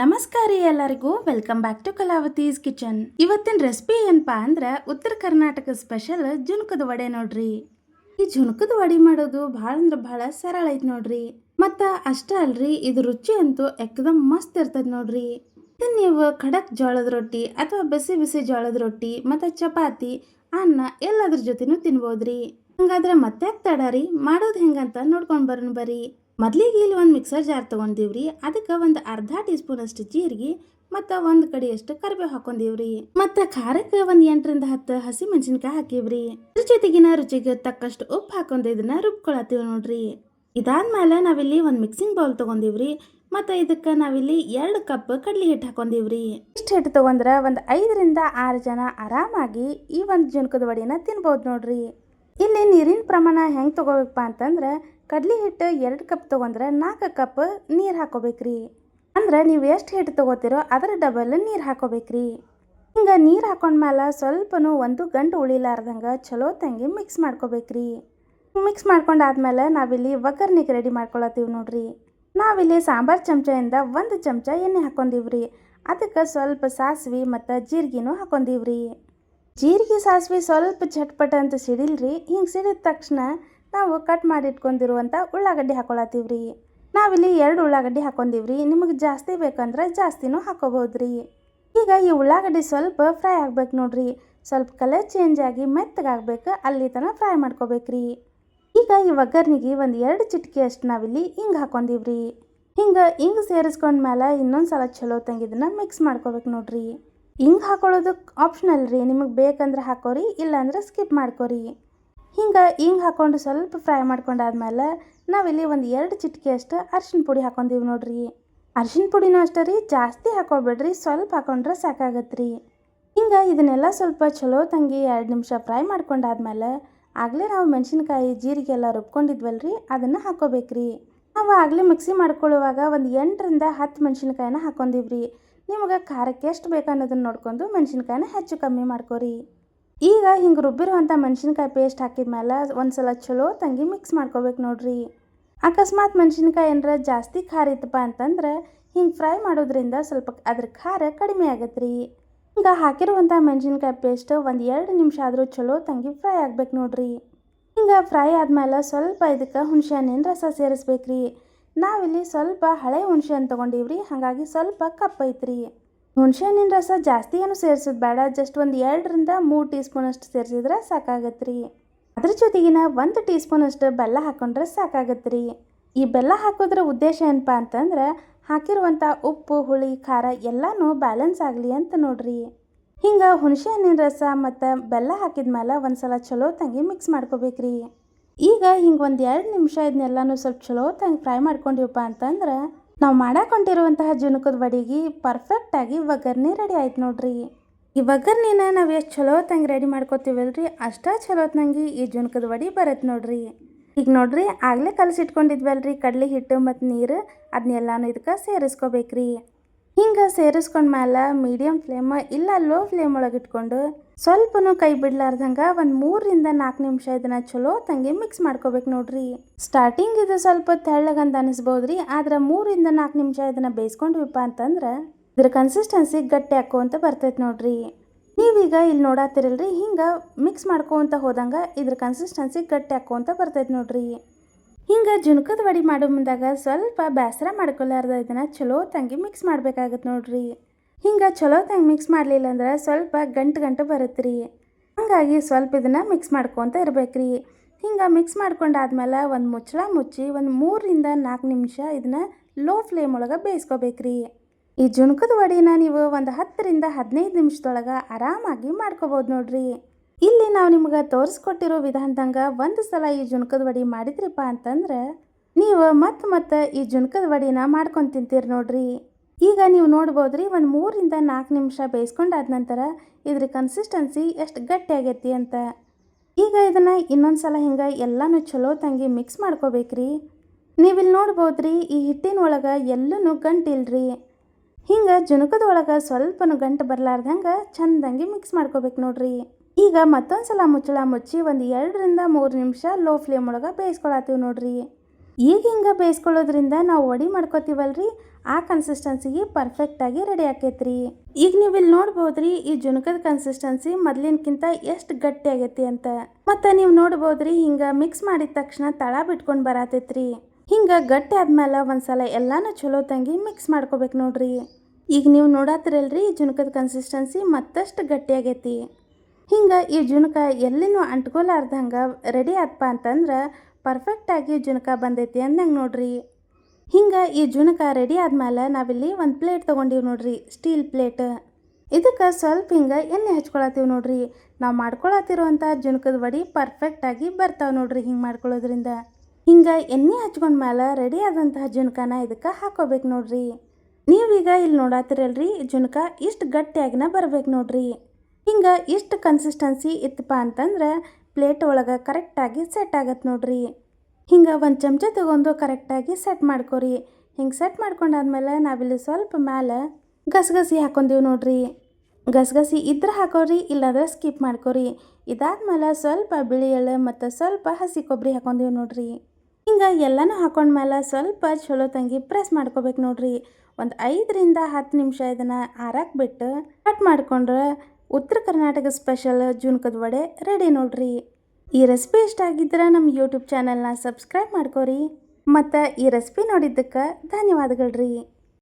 ನಮಸ್ಕಾರ ಎಲ್ಲರಿಗೂ. Welcome back to Kalavathi's kitchen ಇವತ್ತಿನ ರೆಸಿಪಿ ಏನಪ್ಪಾ ಅಂದ್ರೆ ಉತ್ತರ ಕರ್ನಾಟಕ ಸ್ಪೆಷಲ್ ಜುನ್ಕದ ವಡೆ ನೋಡ್ರಿ. ಈ ಜುನ್ಕದ ವಡೆ ಮಾಡೋದು ಭಾಳ ಅಂದ್ರೆ ಭಾಳ ಸರಳ ಐತಿ ನೋಡ್ರಿ. ಮತ್ತ ಅಷ್ಟ ಅಲ್ರಿ, ಇದು ರುಚಿ ಅಂತೂ ಎಕ್ದಮ್ ಮಸ್ತ್ ಇರ್ತದ ನೋಡ್ರಿ. ಇದನ್ನ ನೀವು ಖಡಕ್ ಜೋಳದ ರೊಟ್ಟಿ ಅಥವಾ ಬಿಸಿ ಬಿಸಿ ಜೋಳದ ರೊಟ್ಟಿ ಮತ್ತು ಚಪಾತಿ, ಅನ್ನ ಎಲ್ಲದ್ರ ಜೊತೆನೂ ತಿನ್ಬೋದ್ರಿ. ಹಂಗಾದ್ರೆ ಮತ್ತೆ ರೀ, ಮಾಡೋದು ಹೆಂಗಂತ ನೋಡ್ಕೊಂಡು ಬರೋಣ ಬರ್ರಿ. ಮೊದ್ಲಿಗೆ ಇಲ್ಲಿ ಒಂದು ಮಿಕ್ಸರ್ ಜಾರ್ ತೊಗೊಂಡಿವ್ರಿ. ಅದಕ್ಕೆ ಒಂದು ಅರ್ಧ ಟೀ ಸ್ಪೂನ್ ಅಷ್ಟು ಜೀರಿಗೆ, ಮತ್ತು ಒಂದು ಕಡೆಯಷ್ಟು ಕರಿಬೇವು ಹಾಕೊಂಡಿವ್ರಿ. ಮತ್ತು ಖಾರಕ್ಕೆ ಒಂದು ಎಂಟರಿಂದ ಹತ್ತು ಹಸಿ ಮೆಣಸಿನ್ಕಾಯಿ ಹಾಕಿವ್ರಿ. ಅದ್ರ ಜೊತೆಗಿನ ರುಚಿಗೆ ತಕ್ಕಷ್ಟು ಉಪ್ಪು ಹಾಕೊಂಡು ಇದನ್ನ ರುಬ್ಕೊಳತ್ತೀವಿ ನೋಡ್ರಿ. ಇದಾದ್ಮೇಲೆ ನಾವಿಲ್ಲಿ ಒಂದು ಮಿಕ್ಸಿಂಗ್ ಬೌಲ್ ತೊಗೊಂಡಿವ್ರಿ. ಮತ್ತು ಇದಕ್ಕೆ ನಾವಿಲ್ಲಿ ಎರಡು ಕಪ್ ಕಡ್ಲಿ ಹಿಟ್ಟು ಹಾಕೊಂಡಿವ್ರಿ. ಇಷ್ಟು ಹಿಟ್ಟು ತೊಗೊಂಡ್ರೆ ಒಂದು ಐದರಿಂದ ಆರು ಜನ ಆರಾಮಾಗಿ ಈ ಒಂದು ಜುನ್ಕದ ವಡಿನ ತಿನ್ಬೋದು ನೋಡ್ರಿ. ಇಲ್ಲಿ ನೀರಿನ ಪ್ರಮಾಣ ಹೆಂಗೆ ತೊಗೋಬೇಕಪ್ಪ ಅಂತಂದ್ರೆ, ಕಡ್ಲಿ ಹಿಟ್ಟು ಎರಡು ಕಪ್ ತೊಗೊಂಡ್ರೆ ನಾಲ್ಕು ಕಪ್ ನೀರು ಹಾಕೋಬೇಕ್ರಿ. ಅಂದ್ರೆ ನೀವು ಎಷ್ಟು ಹಿಟ್ಟು ತೊಗೋತೀರೋ ಅದರ ಡಬಲ್ ನೀರು ಹಾಕೋಬೇಕ್ರಿ. ಹಿಂಗೆ ನೀರು ಹಾಕೊಂಡ್ಮೇಲೆ ಸ್ವಲ್ಪನೂ ಒಂದು ಗಂಟು ಉಳಿಲಾರ್ದಂಗೆ ಚಲೋ ತಂಗಿ ಮಿಕ್ಸ್ ಮಾಡ್ಕೋಬೇಕ್ರಿ. ಮಿಕ್ಸ್ ಮಾಡ್ಕೊಂಡಾದ್ಮೇಲೆ ನಾವಿಲ್ಲಿ ಒಗ್ಗರ್ಣಿಗೆ ರೆಡಿ ಮಾಡ್ಕೊಳತ್ತೀವಿ ನೋಡ್ರಿ. ನಾವಿಲ್ಲಿ ಸಾಂಬಾರು ಚಮಚದಿಂದ ಒಂದು ಚಮಚ ಎಣ್ಣೆ ಹಾಕೊಂಡಿವ್ರಿ. ಅದಕ್ಕೆ ಸ್ವಲ್ಪ ಸಾಸಿವೆ ಮತ್ತು ಜೀರಿಗೆನೂ ಹಾಕೊಂಡಿವ್ರಿ. ಜೀರಿಗೆ ಸಾಸಿವೆ ಸ್ವಲ್ಪ ಚಟ್ಪಟ ಅಂತ ಸಿಡಿಲ್ರಿ, ಹಿಂಗೆ ಸಿಡಿದ ತಕ್ಷಣ ನಾವು ಕಟ್ ಮಾಡಿ ಇಟ್ಕೊಂಡಿರುವಂಥ ಉಳ್ಳಾಗಡ್ಡಿ ಹಾಕೊಳತ್ತೀವ್ರಿ. ನಾವಿಲ್ಲಿ ಎರಡು ಉಳ್ಳಾಗಡ್ಡಿ ಹಾಕೊಂಡಿವ್ರಿ, ನಿಮಗೆ ಜಾಸ್ತಿ ಬೇಕಂದ್ರೆ ಜಾಸ್ತಿನೂ ಹಾಕೋಬೋದ್ರಿ ಈಗ ಈ ಉಳ್ಳಾಗಡ್ಡಿ ಸ್ವಲ್ಪ ಫ್ರೈ ಆಗ್ಬೇಕು ನೋಡ್ರಿ, ಸ್ವಲ್ಪ ಕಲರ್ ಚೇಂಜ್ ಆಗಿ ಮೆತ್ತಗಾಗಬೇಕು ಅಲ್ಲಿ ತನಕ ಫ್ರೈ ಮಾಡ್ಕೋಬೇಕ್ರಿ. ಈಗ ಈ ಒಗ್ಗರ್ನಿಗೆ ಒಂದು ಎರಡು ಚಿಟಿಕೆ ಅಷ್ಟು ನಾವಿಲ್ಲಿ ಹಿಂಗೆ ಹಾಕೊಂಡಿವ್ರಿ. ಹಿಂಗೆ ಹಿಂಗೆ ಸೇರಿಸ್ಕೊಂಡ್ಮೇಲೆ ಇನ್ನೊಂದು ಸಲ ಚಲೋ ತಂಗಿದನ್ನ ಮಿಕ್ಸ್ ಮಾಡ್ಕೋಬೇಕು ನೋಡ್ರಿ. ಹಿಂಗೆ ಹಾಕೊಳ್ಳೋದಕ್ಕೆ ಆಪ್ಷನಲ್ ರೀ ನಿಮಗೆ ಬೇಕಂದ್ರೆ ಹಾಕೋರಿ, ಇಲ್ಲಾಂದ್ರೆ ಸ್ಕಿಪ್ ಮಾಡ್ಕೋರಿ. ಹಿಂಗೆ ಹಿಂಗೆ ಹಾಕೊಂಡು ಸ್ವಲ್ಪ ಫ್ರೈ ಮಾಡ್ಕೊಂಡಾದ್ಮೇಲೆ ನಾವಿಲ್ಲಿ ಒಂದು ಎರಡು ಚಿಟಿಕೆ ಅಷ್ಟು ಅರ್ಶಿನ ಪುಡಿ ಹಾಕೊಂಡೀವಿ ನೋಡ್ರಿ. ಅರ್ಶಿನ ಪುಡಿನೂ ಅಷ್ಟೇ ರೀ, ಜಾಸ್ತಿ ಹಾಕೋಬೇಡ್ರಿ, ಸ್ವಲ್ಪ ಹಾಕೊಂಡ್ರೆ ಸಾಕಾಗತ್ತೆ ರೀ ಹಿಂಗೆ ಇದನ್ನೆಲ್ಲ ಸ್ವಲ್ಪ ಚಲೋ ತಂಗಿ ಎರಡು ನಿಮಿಷ ಫ್ರೈ ಮಾಡ್ಕೊಂಡಾದ್ಮೇಲೆ ಆಗಲೇ ನಾವು ಮೆಣಸಿನ್ಕಾಯಿ ಜೀರಿಗೆ ಎಲ್ಲ ರೀ ಅದನ್ನು ಹಾಕೋಬೇಕ್ರಿ. ನಾವು ಆಗಲೇ ಮಿಕ್ಸಿ ಮಾಡ್ಕೊಳ್ಳುವಾಗ ಒಂದು ಎಂಟರಿಂದ ಹತ್ತು ಮೆಣಸಿನ್ಕಾಯಿನ ಹಾಕೊಂಡಿವ್ರಿ. ನಿಮಗೆ ಖಾರಕ್ಕೆ ಎಷ್ಟು ಬೇಕು ಅನ್ನೋದನ್ನ ನೋಡ್ಕೊಂಡು ಮೆಣಸಿನ್ಕಾಯಿನ ಹೆಚ್ಚು ಕಮ್ಮಿ ಮಾಡ್ಕೊರಿ. ಈಗ ಹಿಂಗೆ ರುಬ್ಬಿರುವಂಥ ಮೆಣಸಿನ್ಕಾಯಿ ಪೇಸ್ಟ್ ಹಾಕಿದ್ಮೇಲೆ ಒಂದು ಸಲ ಚಲೋ ತಂಗಿ ಮಿಕ್ಸ್ ಮಾಡ್ಕೋಬೇಕು ನೋಡ್ರಿ. ಅಕಸ್ಮಾತ್ ಮೆಣಸಿನ್ಕಾಯಿ ಏನರ ಜಾಸ್ತಿ ಖಾರ ಇತ್ತಪ್ಪ ಅಂತಂದ್ರೆ ಹಿಂಗೆ ಫ್ರೈ ಮಾಡೋದ್ರಿಂದ ಸ್ವಲ್ಪ ಅದ್ರ ಖಾರ ಕಡಿಮೆ ಆಗತ್ತೆ ರೀ ಈಗ ಹಾಕಿರುವಂಥ ಮೆಣಸಿನ್ಕಾಯಿ ಪೇಸ್ಟ್ ಒಂದು ಎರಡು ನಿಮಿಷ ಆದರೂ ಚಲೋ ತಂಗಿ ಫ್ರೈ ಆಗ್ಬೇಕು ನೋಡ್ರಿ. ಹಿಂಗೆ ಫ್ರೈ ಆದಮೇಲೆ ಸ್ವಲ್ಪ ಇದಕ್ಕೆ ಹುಣಸೆ ಹಣ್ಣಿನ ರಸ ಸೇರಿಸ್ಬೇಕ್ರಿ. ನಾವಿಲ್ಲಿ ಸ್ವಲ್ಪ ಹಳೆ ಹುಣಸೆ ಹಣ್ಣು ತೊಗೊಂಡಿವ್ರಿ, ಹಾಗಾಗಿ ಸ್ವಲ್ಪ ಕಪ್ಪೈತ್ರಿ ಹುಣಸೆಹಣ್ಣಿನ ಹುಣಸೆ ಹಣ್ಣಿನ ರಸ ಜಾಸ್ತಿ ಏನು ಸೇರಿಸೋದು ಬೇಡ, ಜಸ್ಟ್ ಒಂದು ಎರಡರಿಂದ ಮೂರು ಟೀ ಸ್ಪೂನ್ ಅಷ್ಟು ಸೇರಿಸಿದ್ರೆ ಸಾಕಾಗತ್ತೆ ರೀ ಅದ್ರ ಜೊತೆಗಿನ ಒಂದು ಟೀ ಸ್ಪೂನ್ ಅಷ್ಟು ಬೆಲ್ಲ ಹಾಕೊಂಡ್ರೆ ಸಾಕಾಗತ್ತೆ ರೀ ಈ ಬೆಲ್ಲ ಹಾಕೋದ್ರ ಉದ್ದೇಶ ಏನಪ್ಪ ಅಂತಂದ್ರೆ ಹಾಕಿರುವಂಥ ಉಪ್ಪು, ಹುಳಿ, ಖಾರ ಎಲ್ಲನೂ ಬ್ಯಾಲೆನ್ಸ್ ಆಗಲಿ ಅಂತ ನೋಡ್ರಿ. ಹಿಂಗೆ ಹುಣಸೆ ಹಣ್ಣಿನ ರಸ ಮತ್ತು ಬೆಲ್ಲ ಹಾಕಿದ್ಮೇಲೆ ಒಂದು ಸಲ ಚಲೋ ತಂಗಿ ಮಿಕ್ಸ್ ಮಾಡ್ಕೋಬೇಕ್ರಿ. ಈಗ ಹಿಂಗೆ ಒಂದು ಎರಡು ನಿಮಿಷ ಇದನ್ನೆಲ್ಲನೂ ಸ್ವಲ್ಪ ಚಲೋ ತಂಗಿ ಫ್ರೈ ಮಾಡ್ಕೊಂಡಿವಪ್ಪ ಅಂತಂದ್ರೆ ನಾವು ಮಾಡಾಕೊಂಡಿರುವಂತಹ ಜುನುಕದ ವಡಿಗೆ ಪರ್ಫೆಕ್ಟಾಗಿ ಒಗ್ಗರ್ಣೆ ರೆಡಿ ಆಯ್ತು ನೋಡ್ರಿ. ಈ ಒಗ್ಗರ್ಣಿನ ನಾವು ಎಷ್ಟು ಚಲೋ ತಂಗಿ ರೆಡಿ ಮಾಡ್ಕೋತೀವಲ್ರಿ ಅಷ್ಟೇ ಚಲೋತ್ನಂಗೆ ಈ ಜುನ್ಕದ ವಡಿ ಬರತ್ತೆ ನೋಡ್ರಿ. ಈಗ ನೋಡ್ರಿ ಆಗಲೇ ಕಲಸಿಟ್ಕೊಂಡಿದ್ವಲ್ರಿ ಕಡಲೆ ಹಿಟ್ಟು ಮತ್ತು ನೀರು ಅದನ್ನೆಲ್ಲಾನು ಇದಕ್ಕೆ ಸೇರಿಸ್ಕೋಬೇಕ್ರಿ. ಹಿಂಗೆ ಸೇರಿಸ್ಕೊಂಡ್ಮೇಲೆ ಮೀಡಿಯಮ್ ಫ್ಲೇಮ್ ಇಲ್ಲ ಲೋ ಫ್ಲೇಮ್ ಒಳಗೆ ಇಟ್ಕೊಂಡು ಸ್ವಲ್ಪನೂ ಕೈ ಬಿಡ್ಲಾರ್ದಂಗೆ ಒಂದು ಮೂರರಿಂದ ನಾಲ್ಕು ನಿಮಿಷ ಇದನ್ನ ಚಲೋ ತಂಗಿ ಮಿಕ್ಸ್ ಮಾಡ್ಕೋಬೇಕು ನೋಡ್ರಿ. ಸ್ಟಾರ್ಟಿಂಗ್ ಇದು ಸ್ವಲ್ಪ ತೆಳ್ಳಗಂತ ಅನಿಸ್ಬೋದ್ರಿ, ಆದ್ರೆ ಮೂರಿಂದ ನಾಲ್ಕು ನಿಮಿಷ ಇದನ್ನ ಬೇಯಿಸ್ಕೊಂಡ್ವಿಪ್ಪ ಅಂತಂದ್ರೆ ಇದ್ರ ಕನ್ಸಿಸ್ಟೆನ್ಸಿ ಗಟ್ಟಿ ಹಾಕೋಂತ ಬರ್ತೈತೆ ನೋಡ್ರಿ. ನೀವೀಗ ಇಲ್ಲಿ ನೋಡಾತಿರಲ್ರಿ, ಹಿಂಗೆ ಮಿಕ್ಸ್ ಮಾಡ್ಕೊಂತ ಹೋದಂಗೆ ಇದ್ರ ಕನ್ಸಿಸ್ಟೆನ್ಸಿ ಗಟ್ಟಿ ಹಾಕೋಂತ ಬರ್ತೈತೆ ನೋಡ್ರಿ. ಹಿಂಗೆ ಜುನ್ಕದ ವಡಿ ಮಾಡೋ ಮುಂದಾಗ ಸ್ವಲ್ಪ ಬೇಸರ ಮಾಡ್ಕೊಲಾರ್ದ ಇದನ್ನು ಚಲೋ ತಂಗಿ ಮಿಕ್ಸ್ ಮಾಡ್ಬೇಕಾಗತ್ತೆ ನೋಡ್ರಿ. ಹಿಂಗೆ ಚಲೋ ತಂಗಿ ಮಿಕ್ಸ್ ಮಾಡಲಿಲ್ಲ ಅಂದ್ರೆ ಸ್ವಲ್ಪ ಗಂಟು ಗಂಟು ಬರುತ್ತೆ ರೀ ಹಾಗಾಗಿ ಸ್ವಲ್ಪ ಇದನ್ನು ಮಿಕ್ಸ್ ಮಾಡ್ಕೊತ ರೀ ಹಿಂಗೆ ಮಿಕ್ಸ್ ಮಾಡ್ಕೊಂಡಾದ್ಮೇಲೆ ಒಂದು ಮುಚ್ಚಳ ಮುಚ್ಚಿ ಒಂದು ಮೂರರಿಂದ ನಾಲ್ಕು ನಿಮಿಷ ಇದನ್ನು ಲೋ ಫ್ಲೇಮ್ ಒಳಗೆ ಬೇಯಿಸ್ಕೋಬೇಕ್ರಿ. ಈ ಜುಣಕದ ವಡಿನ ನೀವು ಒಂದು ಹತ್ತರಿಂದ ಹದಿನೈದು ನಿಮಿಷದೊಳಗೆ ಆರಾಮಾಗಿ ಮಾಡ್ಕೋಬೋದು ನೋಡ್ರಿ. ಇಲ್ಲಿ ನಾವು ನಿಮ್ಗೆ ತೋರಿಸ್ಕೊಟ್ಟಿರೋ ವಿಧಾನದಂಗೆ ಒಂದು ಸಲ ಈ ಜುನ್ಕದ ವಡಿ ಮಾಡಿದ್ರಿಪ್ಪ ಅಂತಂದ್ರೆ, ನೀವು ಮತ್ತೆ ಮತ್ತೆ ಈ ಜುನ್ಕದ ವಡಿನ ಮಾಡ್ಕೊಂಡು ತಿಂತೀರಿ ನೋಡ್ರಿ. ಈಗ ನೀವು ನೋಡ್ಬೋದ್ರಿ ಒಂದು ಮೂರಿಂದ ನಾಲ್ಕು ನಿಮಿಷ ಬೇಯಿಸ್ಕೊಂಡಾದ ನಂತರ ಇದ್ರ ಕನ್ಸಿಸ್ಟೆನ್ಸಿ ಎಷ್ಟು ಗಟ್ಟಿ ಆಗೈತಿ ಅಂತ. ಈಗ ಇದನ್ನು ಇನ್ನೊಂದು ಸಲ ಹಿಂಗೆ ಎಲ್ಲನೂ ಚಲೋ ತಂಗಿ ಮಿಕ್ಸ್ ಮಾಡ್ಕೋಬೇಕ್ರಿ. ನೀವಿಲ್ಲಿ ನೋಡ್ಬೋದ್ರಿ ಈ ಹಿಟ್ಟಿನ ಒಳಗೆ ಎಲ್ಲೂ ಗಂಟಿಲ್ರಿ ಹಿಂಗೆ ಜುನುಕದ ಸ್ವಲ್ಪನು ಗಂಟು ಬರಲಾರ್ದಂಗೆ ಚಂದಂಗೆ ಮಿಕ್ಸ್ ಮಾಡ್ಕೋಬೇಕು ನೋಡ್ರಿ. ಈಗ ಮತ್ತೊಂದು ಸಲ ಮುಚ್ಚಳ ಮುಚ್ಚಿ ಒಂದು ಎರಡರಿಂದ ಮೂರು ನಿಮಿಷ ಲೋ ಫ್ಲೇಮ್ ಒಳಗೆ ಬೇಯಿಸ್ಕೊಳತ್ತೀವಿ ನೋಡ್ರಿ. ಈಗ ಹಿಂಗೆ ಬೇಯಿಸ್ಕೊಳ್ಳೋದ್ರಿಂದ ನಾವು ಒಡಿ ಮಾಡ್ಕೋತೀವಲ್ರಿ, ಆ ಕನ್ಸಿಸ್ಟೆನ್ಸಿಗೆ ಪರ್ಫೆಕ್ಟಾಗಿ ರೆಡಿ ಆಕೈತ್ರಿ. ಈಗ ನೀವು ಇಲ್ಲಿ ನೋಡ್ಬೋದ್ರಿ, ಈ ಜುನಕದ ಕನ್ಸಿಸ್ಟೆನ್ಸಿ ಮೊದ್ಲಿನ್ಕಿಂತ ಎಷ್ಟು ಗಟ್ಟಿ ಆಗೈತಿ ಅಂತ. ಮತ್ತು ನೀವು ನೋಡ್ಬೋದ್ರಿ, ಹಿಂಗೆ ಮಿಕ್ಸ್ ಮಾಡಿದ ತಕ್ಷಣ ತಳ ಬಿಟ್ಕೊಂಡು ಬರತೈತ್ರಿ. ಹಿಂಗೆ ಗಟ್ಟಿ ಆದ್ಮೇಲೆ ಒಂದ್ಸಲ ಎಲ್ಲಾನು ಚಲೋ ತಂಗಿ ಮಿಕ್ಸ್ ಮಾಡ್ಕೋಬೇಕು ನೋಡ್ರಿ. ಈಗ ನೀವು ನೋಡತ್ತಿರಲ್ರಿ ಈ ಜುನಕದ ಕನ್ಸಿಸ್ಟೆನ್ಸಿ ಮತ್ತಷ್ಟು ಗಟ್ಟಿ ಆಗೈತಿ. ಹಿಂಗೆ ಈ ಜುನಕ ಎಲ್ಲಿನೂ ಅಂಟ್ಕೊಲಾರ್ದಂಗೆ ರೆಡಿ ಆತ್ಪ ಅಂತಂದ್ರೆ ಪರ್ಫೆಕ್ಟಾಗಿ ಜುನಕ ಬಂದೈತಿ ಅಂದಂಗೆ ನೋಡ್ರಿ. ಹಿಂಗೆ ಈ ಜುನಕ ರೆಡಿ ಆದ್ಮೇಲೆ ನಾವಿಲ್ಲಿ ಒಂದು ಪ್ಲೇಟ್ ತೊಗೊಂಡೀವಿ ನೋಡ್ರಿ ಸ್ಟೀಲ್ ಪ್ಲೇಟ್ ಇದಕ್ಕೆ ಸ್ವಲ್ಪ ಹಿಂಗೆ ಎಣ್ಣೆ ಹಚ್ಕೊಳತ್ತೀವಿ ನೋಡ್ರಿ. ನಾವು ಮಾಡ್ಕೊಳತ್ತಿರುವಂಥ ಜುನಕದ ವಡಿ ಪರ್ಫೆಕ್ಟಾಗಿ ಬರ್ತಾವೆ ನೋಡ್ರಿ ಹಿಂಗೆ ಮಾಡ್ಕೊಳ್ಳೋದ್ರಿಂದ ಹಿಂಗೆ ಎಣ್ಣೆ ಹಚ್ಕೊಂಡ್ಮೇಲೆ ರೆಡಿ ಆದಂತಹ ಜುನಕನ ಇದಕ್ಕೆ ಹಾಕೋಬೇಕು ನೋಡ್ರಿ. ನೀವೀಗ ಇಲ್ಲಿ ನೋಡತ್ತಿರಲ್ರಿ ಜುನಕ ಇಷ್ಟು ಗಟ್ಟಿಯಾಗಿನ ಬರ್ಬೇಕು ನೋಡ್ರಿ. ಹಿಂಗೆ ಇಷ್ಟು ಕನ್ಸಿಸ್ಟೆನ್ಸಿ ಇತ್ತಪ್ಪ ಅಂತಂದ್ರೆ ಪ್ಲೇಟ್ ಒಳಗೆ ಕರೆಕ್ಟಾಗಿ ಸೆಟ್ ಆಗತ್ತೆ ನೋಡ್ರಿ. ಹಿಂಗೆ ಒಂದು ಚಮಚ ತಗೊಂಡು ಕರೆಕ್ಟಾಗಿ ಸೆಟ್ ಮಾಡ್ಕೊರಿ. ಹಿಂಗೆ ಸೆಟ್ ಮಾಡ್ಕೊಂಡಾದ್ಮೇಲೆ ನಾವಿಲ್ಲಿ ಸ್ವಲ್ಪ ಮೇಲೆ ಗಸಗಸಿ ಹಾಕೊಂಡೀವಿ ನೋಡ್ರಿ. ಗಸಗಸಿ ಇದ್ರೆ ಹಾಕೋರಿ, ಇಲ್ಲಾಂದ್ರೆ ಸ್ಕಿಪ್ ಮಾಡ್ಕೊರಿ. ಇದಾದ್ಮೇಲೆ ಸ್ವಲ್ಪ ಬಿಳಿ ಎಳ್ಳು ಮತ್ತು ಸ್ವಲ್ಪ ಹಸಿ ಕೊಬ್ಬರಿ ಹಾಕೊಂಡೀವಿ ನೋಡ್ರಿ. ಹಿಂಗೆ ಎಲ್ಲನೂ ಹಾಕೊಂಡ್ಮೇಲೆ ಸ್ವಲ್ಪ ಚಲೋ ತಂಗಿ ಪ್ರೆಸ್ ಮಾಡ್ಕೋಬೇಕು ನೋಡ್ರಿ. ಒಂದು ಐದರಿಂದ ಹತ್ತು ನಿಮಿಷ ಇದನ್ನು ಆರಾಕ್ಬಿಟ್ಟು ಬಿಟ್ಟು ಕಟ್ ಮಾಡ್ಕೊಂಡ್ರೆ ಉತ್ತರ ಕರ್ನಾಟಕ ಸ್ಪೆಷಲ್ ಜುನ್ಕದ ವಡೆ ರೆಡಿ ನೋಡ್ರಿ. ಈ ರೆಸಿಪಿ ಇಷ್ಟ ಆಗಿದ್ರೆ ನಮ್ಮ ಯೂಟ್ಯೂಬ್ ಚಾನಲ್ನ ಸಬ್ಸ್ಕ್ರೈಬ್ ಮಾಡ್ಕೋರಿ. ಮತ್ತು ಈ ರೆಸಿಪಿ ನೋಡಿದ್ದಕ್ಕೆ ಧನ್ಯವಾದಗಳು ರೀ